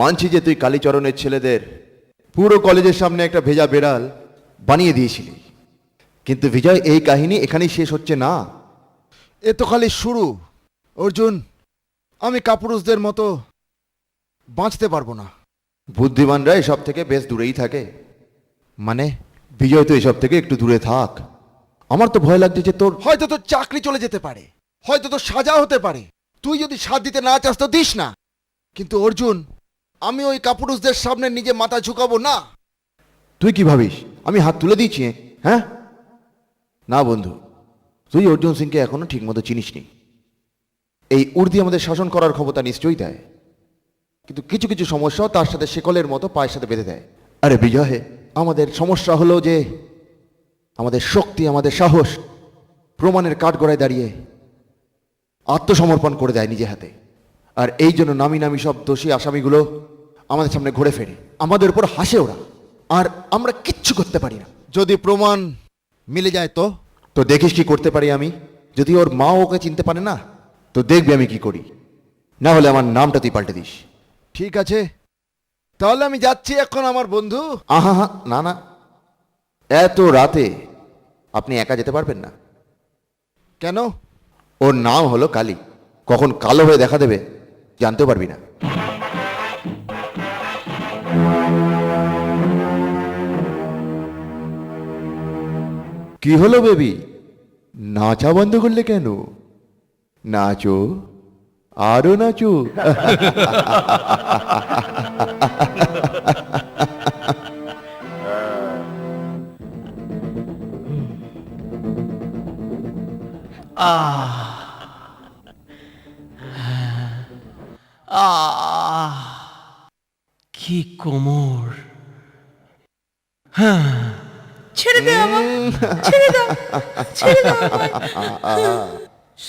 মানছি যে তুই কালীচরণের ছেলেদের পুরো কলেজের সামনে একটা ভেজা বেড়াল বানিয়ে দিয়েছিলি। কিন্তু বিজয় এই কাহিনী এখানেই শেষ হচ্ছে না। এ তো খালি শুরু। অর্জুন আমি কাপুরুষদের মতো বাঁচতে পারব না। বুদ্ধিমানরা এসব থেকে বেশ দূরেই থাকে। মানে বিজয় তো এসব থেকে একটু দূরে থাক। আমার তো ভয় লাগছে যে তোর হয়তো তোর চাকরি চলে যেতে পারে। হয়তো তোর সাজা হতে পারে। তুই যদি সাথ দিতে না চাস তো দিস না। কিন্তু অর্জুন আমি ওই কাপুরুষদের সামনে নিজে মাথা ঝুঁকাবো, না। তুই কি ভাবিস? আমি হাত তুলে দিয়েছি হ্যাঁ? না বন্ধু, তুই অর্জুন সিংকে এখনও ঠিকমতো চিনিসনি। এই উর্দি আমাদের শাসন করার ক্ষমতা নিশ্চয়ই দেয়। কিন্তু কিছু কিছু সমস্যাও তার সাথে শেকলের মতো পায়ের সাথে বেঁধে দেয়। আরে বিজয়, আমাদের সমস্যা হলো যে, আমাদের শক্তি, আমাদের সাহস প্রমাণের কাঠগড়ায় দাঁড়িয়ে আত্মসমর্পণ করে দেয় নিজে হাতে। আর এই জন্য নামি নামি সব দোষী আসামিগুলো আমাদের সামনে ঘুরে ফেরে। আমাদের উপর হাসে ওরা। আর আমরা কিচ্ছু করতে পারি না। যদি প্রমাণ মিলে যায় তো? তো দেখিস কি করতে পারি আমি? যদি ওর মা ওকে চিনতে পারে না তো দেখবি আমি কি করি। না হলে আমার নামটা তুই পাল্টে দিস। ঠিক আছে। তাহলে আমি যাচ্ছি এখন আমার বন্ধু। আহা হা না না। এত রাতে আপনি একা যেতে পারবেন না। কেন? ওর নাম হলো কালী। কখন কালো হয়ে দেখা দেবে জানতেও পারবি না। কি হলো বেবি? নাচা বন্ধ করলে কেন? নাচো আরও নাচো। আহ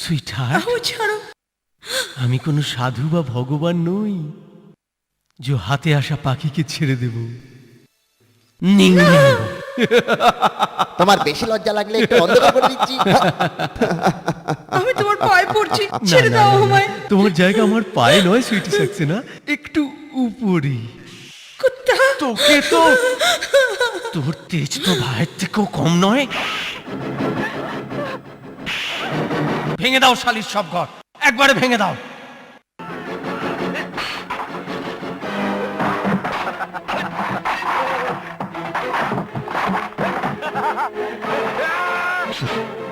সুইটার ছাড়ো। আমি কোনো সাধু বা ভগবান নই যে হাতে আসা পাখিকে ছেড়ে দেব। তোমার বেশি লজ্জা লাগলে একটু অন্ধকার করে দিচ্ছি। আমি তোমার পায়ে পড়ছি ছেড়ে দাও। আমায়। তোমার জায়গা আমার পায়ে নয় সুইটি সাকসেনা একটু উপরে। কুত্তা। তোকে তো তোর তেজ তো ভাইয়ের থেকেও কম নয়। ভেঙে দাও শালির সব ঘর। একবারে ভেঙে দাও। জেনে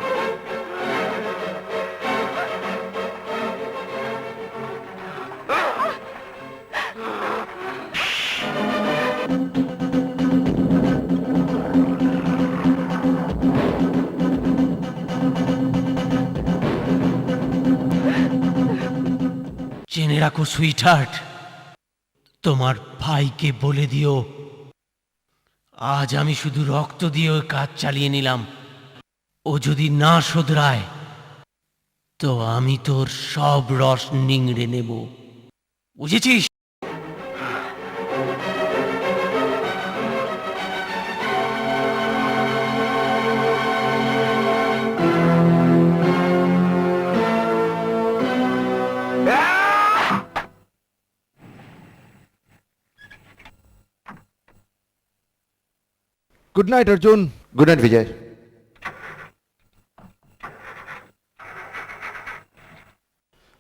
রাখো সুইটহার্ট তোমার ভাইকে বলে দিও, আজ আমি শুধু রক্ত দিয়ে ওই কাজ চালিয়ে নিলাম। ও যদি না শোধরায়, তো আমি তোর সব রস নিংড়ে নেব। বুঝেছিস? Good night Arjun good night Vijay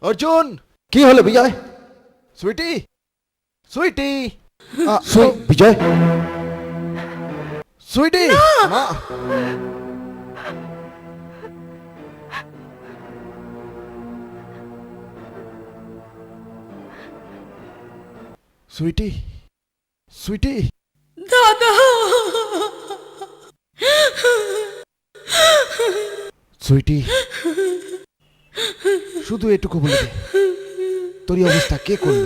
Arjun কি হলো বিজয় সুইটি সুইটি সুই- বিজয় সুইটি মা সুইটি সুইটি সুইটি। শুধু এটুকু বলে তোর অবস্থা কে করল?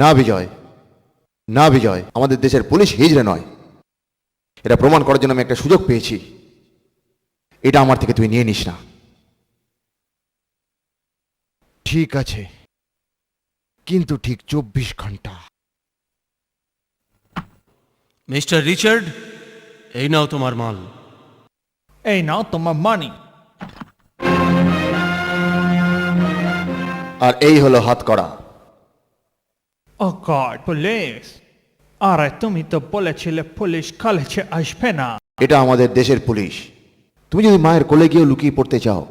না বিজয় না বিজয়, আমাদের দেশের পুলিশ হিজড়ে নয়। এটা প্রমাণ করার জন্য আমি একটা সুযোগ পেয়েছি। এটা আমার থেকে তুই নিয়ে নিস না। ঠিক আছে। কিন্তু ঠিক চব্বিশ ঘণ্টা। মিস্টার রিচার্ড এই নাও তোমার মাল। এই নাও তোমার মানি আর এই হলো হাত করা। ও গড পুলিশ আরে তুমি তো বলেছিলে পুলিশ কলেজে আসবে না। এটা আমাদের দেশের পুলিশ। তুমি যদি মায়ের কোলে গিয়েও লুকিয়ে পড়তে চাও,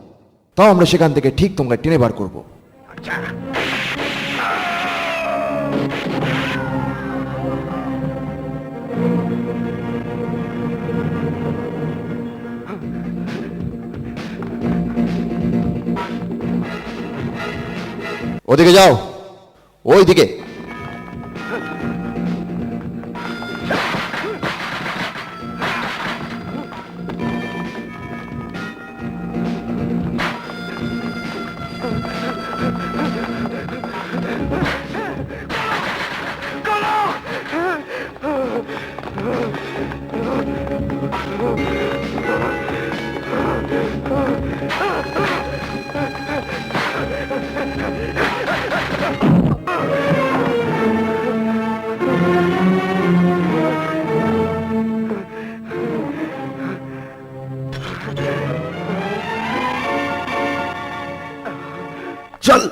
তাও আমরা সেখান থেকে ঠিক তোমাকে টেনে বার করব। ওদিকে যাও। ওই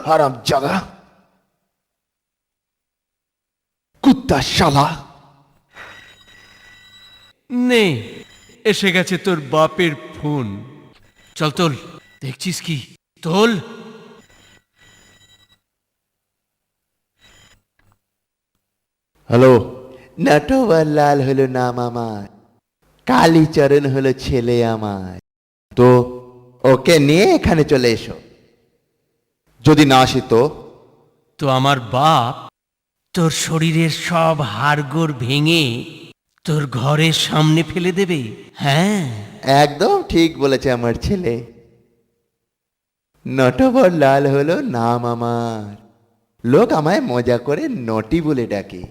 হারাম জাদা কুত্তা শালা নে এসে গেছে তোর বাপের ফোন। চল তোল দেখছিস কি? তোল। হ্যালো। নটবার লাল হলো নাম আমার কালীচরণ হলো ছেলে আমার তো? ওকে নিয়ে এখানে চলে এসো। যদি না আসি তো তো আমার বাপ তোর শরীরের সব হাড়গোড় ভেঙে তোর ঘরের সামনে ফেলে দেবে হ্যাঁ? একদম ঠিক বলেছে আমার ছেলে। নটবর লাল হলো নাম আমার। লোক আমায় মজা করে নটি বলে ডাকে।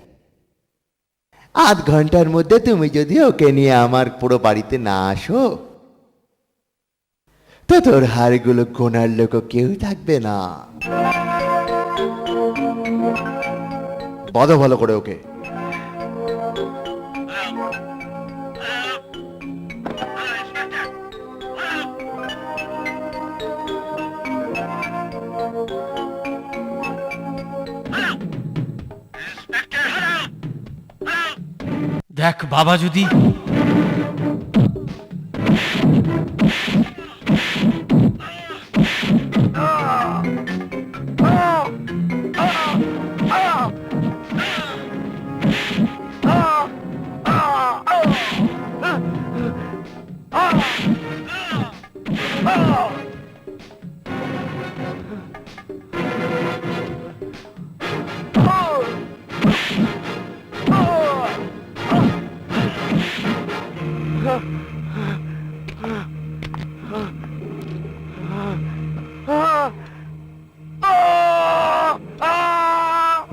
আধ ঘণ্টার মধ্যে তুমি যদি ওকে নিয়ে আমার পুরো বাড়িতে না আসো তো তোর হাড়গুলো গোনার লোক কেউ থাকবে না। বাঁধো ভালো করে ওকে। দেখ, বাবা যদি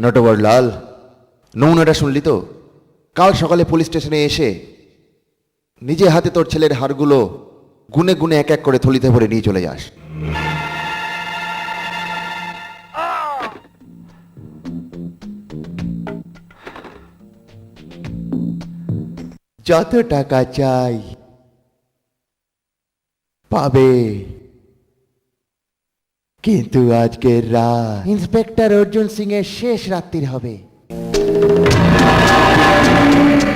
নটবর লাল নৌনাটা শুনলি তো? কাল সকালে পুলিশ স্টেশনে এসে নিজে হাতে তোর ছেলের হাড়গুলো গুনে গুনে এক এক করে থলিতে ভরে নিয়ে চলে যাস। যত টাকা চাই পাবে। কিন্তু আজকের রাত ইন্সপেক্টর অর্জুন সিং এর শেষ রাত্রির হবে।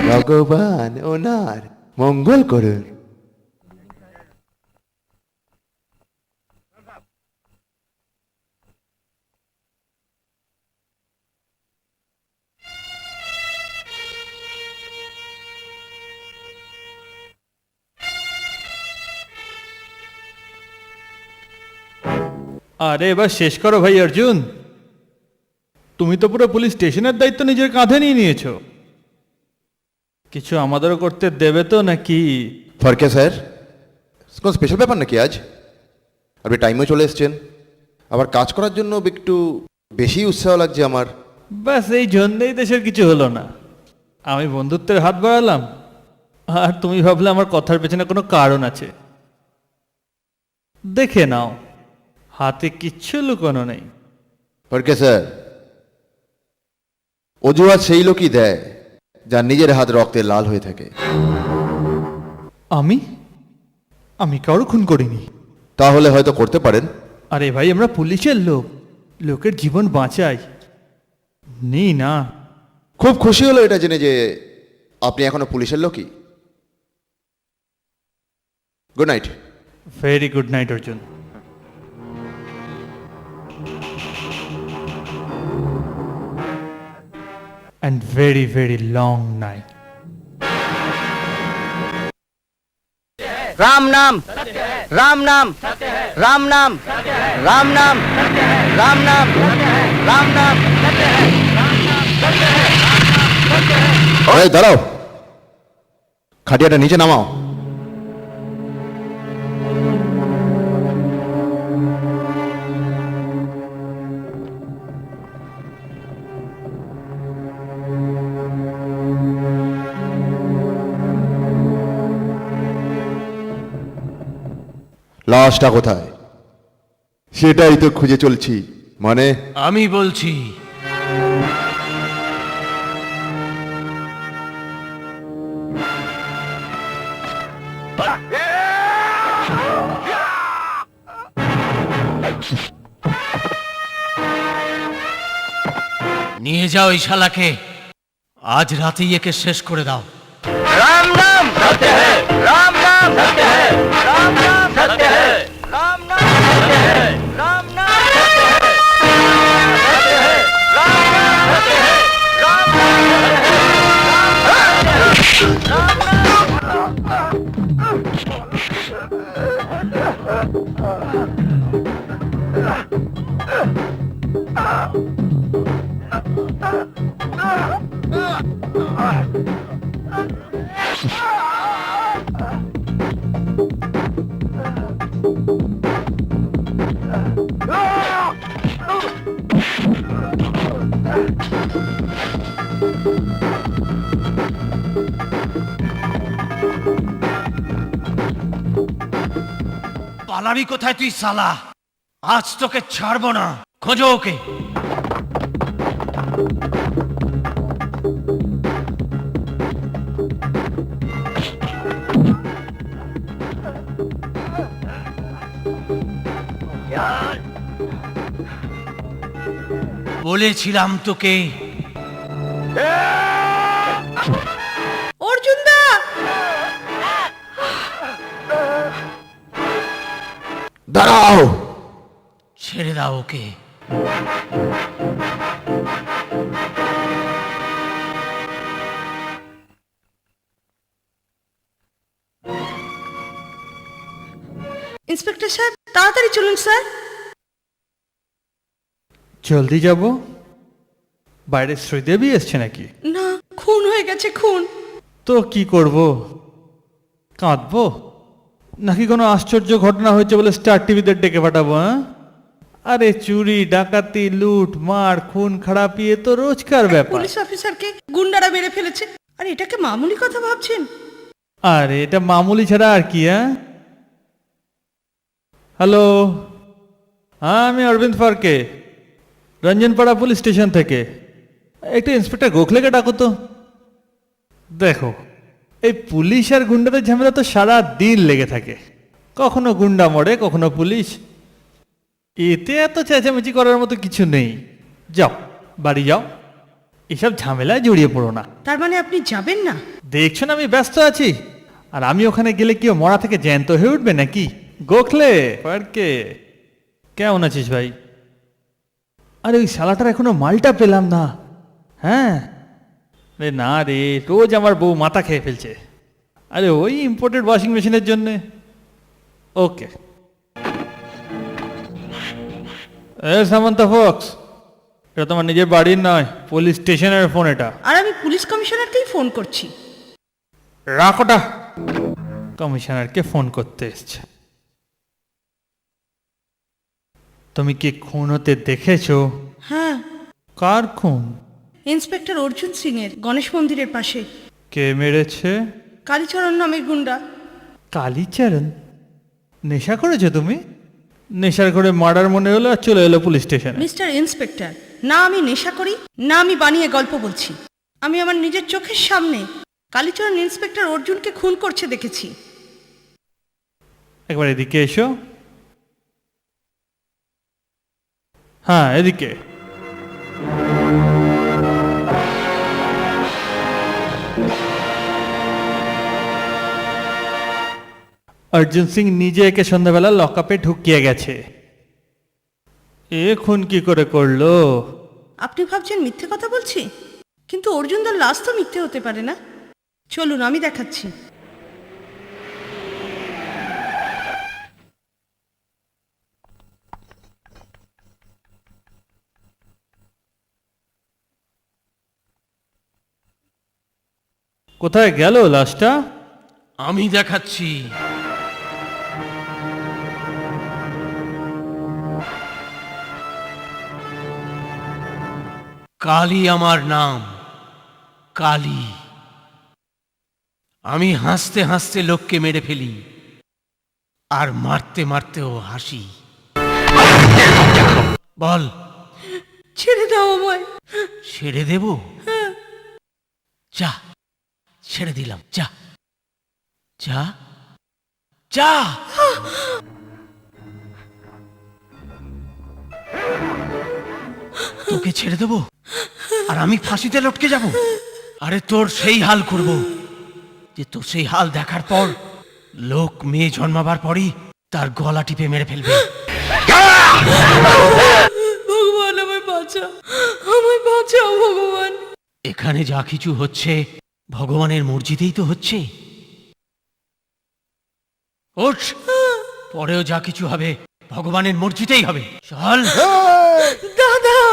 ভগবান ওনার মঙ্গল করুন। আরে এবার শেষ করো ভাই অর্জুন। তুমি তো পুরো পুলিশ স্টেশনের দায়িত্ব নিজের কাঁধে নিয়ে নিয়েছো। কিছু আমাদেরও করতে দেবে তো নাকি? ফরকে স্যার কোনো স্পেশাল ব্যাপার নাকি আজ? আপনি টাইমেও চলে এসছেন। আবার কাজ করার জন্য একটু বেশি উৎসাহ লাগছে আমার। ব্যাস এই জন্যেই দেশের কিছু হলো না। আমি বন্ধুত্বের হাত বাড়ালাম। আর তুমি ভাবলে আমার কথার পেছনে কোনো কারণ আছে। দেখে নাও। হাতে কিচ্ছু লুকোনো নেই। ফরকে স্যার অজুহাত সেই লোকই দেয় যার নিজের হাত রক্তে লাল হয়ে থাকে। আমি? আমি কারও খুন করিনি। তাহলে হয়তো করতে পারেন। আরে ভাই আমরা পুলিশের লোক। লোকের জীবন বাঁচাই। নেই না। খুব খুশি হলো এটা জেনে যে আপনি এখনও পুলিশের লোকই। Good night very good night Arjun. and very, very long night. Ram नाम राम नाम राम नाम राम नाम राम नाम राम नाम अरे दाड़ो खटिया नीचे नामाओ লাশটা কোথায়? সেটাই তো খুঁজে চলছি। মানে? আমি বলছি নিয়ে যাও এই শালাকে। আজ রাতেই একে শেষ করে দাও। রাম রাম হ্যাঁ, রাম नाम सत्य है राम नाम सत्य है राम नाम सत्य है राम नाम सत्य है सत्य है राम नाम सत्य है राम नाम सत्य है राम नाम পালাবি কোথায় তুই সালা? আজ তোকে ছাড়বো না। খোঁজো ওকে। বলেছিলাম তোকে। দাও ইন্সপেক্টর সাহেব তাড়াতাড়ি চলুন স্যার। জলদি যাব? বাইরে শ্রীদেবী এসছে নাকি? না খুন হয়ে গেছে খুন। তো কি করব? কাঁদবো? নাকি কোনো আশ্চর্য ঘটনা হয়েছে বলে স্টার টিভিতে ডেকে পাঠাবো হ্যাঁ? আরে চুরি ডাকাতি লুট মার খুন খারাপি এ তো রোজকার ব্যাপার। পুলিশ অফিসারকে গুন্ডারা মেরে ফেলেছে। আর এটাকে মামুলি কথা ভাবছেন? আরে এটা মামুলি ছাড়া আর কি হ্যাঁ? হ্যালো? হ্যাঁ আমি অরবিন্দ ফারকে রঞ্জনপাড়া পুলিশ স্টেশন থেকে। একটু ইন্সপেক্টর গোখলেকে ডাকো তো। দেখো এই পুলিশ আর গুন্ডাদের ঝামেলা তো সারা দিন লেগে থাকে। কখনো গুন্ডা মরে কখনো পুলিশ এতে এত চেঁচামেচি করার মতো কিছু নেই। যাও বাড়ি যাও। এসব ঝামেলায় জড়িয়ে পড়ো না। তার মানে আপনি যাবেন না? দেখছ না আমি ব্যস্ত আছি। আর আমি ওখানে গেলে কেউ মরা থেকে জ্যান্ত হয়ে উঠবে নাকি? গোখলে পারকে কেমন আছিস ভাই? আরে ওই শালাটার এখনও মালটা পেলাম না। হ্যাঁ? রে না রে রোজ আমার বউ মাথা খেয়ে ফেলছে। আরে ওই ইম্পোর্টেড ওয়াশিং মেশিনের জন্যে। ওকে এ সামন্তা ফক্স এটা তোমার নিজের বাড়ির নয় পুলিশ স্টেশনের ফোন এটা। আর আমি পুলিশ কমিশনারকেই ফোন করছি। রাখোটা কমিশনারকে ফোন করতে এসছে? তুমি কি খুন হতে দেখেছ? হ্যাঁ। কার খুন? ইন্সপেক্টর অর্জুন সিং এর গণেশ মন্দিরের পাশে। কে মেরেছে? কালীচরণ নামের গুন্ডা। কালীচরণ? নেশা করেছ তুমি? নেশার করে মার্ডার মনে হলো আর চলে এলো পুলিশ স্টেশন। মিস্টার ইন্সপেক্টর না আমি নেশা করি না আমি বানিয়ে গল্প বলছি। আমি আমার নিজের চোখের সামনে কালীচরণ ইন্সপেক্টর অর্জুনকে খুন করছে দেখেছি। একবার এদিকে এসো। হ্যাঁ এদিকে। অর্জুন সিং নিজে একে সন্ধ্যাবেলা লকআপে ঢুকিয়ে গেছে। এ খুন কি করে করল? আপনি ভাবছেন মিথ্যে কথা বলছি? কিন্তু অর্জুনদার লাশ তো মিথ্যে হতে পারে না। চলুন আমি দেখাচ্ছি। কোথায় গেল লাশটা? আমি দেখাচ্ছি। কালী আমার নাম কালী। আমি হাসতে হাসতে লোককে মেরে ফেলি আর মারতে মারতেও হাসি। বল। ছেড়ে দাও আমায়। ছেড়ে দেব? যা ছেড়ে দিলাম যা। যা? যা! তোকে ছেড়ে দেব? আর আমি ফাঁসিতে লটকে যাব? আরে তোর সেই হাল করব। যে তোর সেই হাল দেখার পর লোক মেয়ে জন্মাবার পরই তার গলা টিপে মেরে ফেলবে। ভগবান আমায় বাঁচাও আমায় বাঁচাও ভগবান। এখানে যা কিছু হচ্ছে ভগবানের মর্জিতেই তো হচ্ছে। ওঠ পরেও যা কিছু হবে ভগবানের মর্জিতেই হবে। চল। দাদা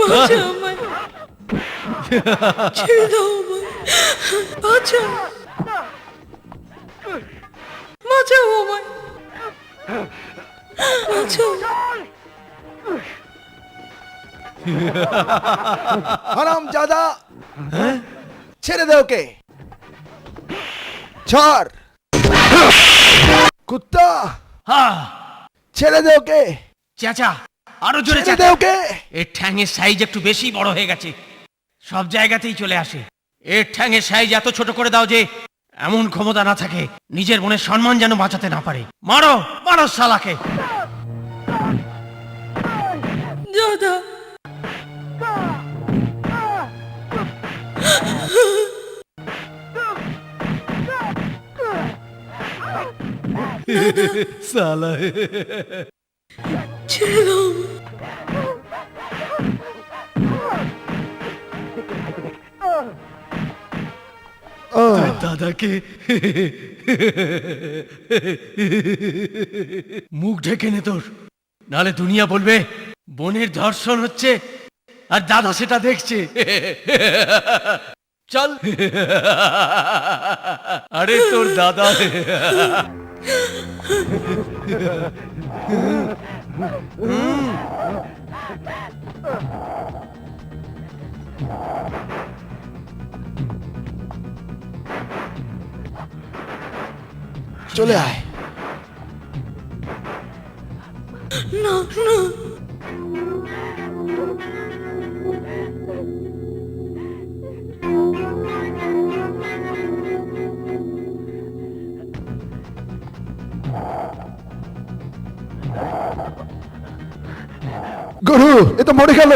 বাঁচাও আমায় ছেড়ে দাও আমায় বাঁচাও বাঁচাও আমায় বাঁচাও হারাম জাদা ছেড়ে দে ওকে ছাড় কুত্তা হা ছেড়ে দে ওকে। চেঁচা আরও জোরে ছেড়ে দে ওকে। এর ঠ্যাঙের সাইজ একটু বেশি বড় হয়ে গেছে। সব জায়গাতেই চলে আসে। এর ঠ্যাঙের সাইজ এত ছোট করে দাও যে এমন ক্ষমতা না থাকে নিজের বোনের সম্মান যেন বাঁচাতে না পারে। মারো মারো শালাকে। দাদা। ছেড়ে দাও। দাদাকে। মুখ ঢেকে নে তোর নালে দুনিয়া বলবে বোনের ধর্ষণ হচ্ছে আর দাদা সেটা দেখছে। চল। আরে তোর দাদা। চলে আয় না না গরু এ তো মরে গেল।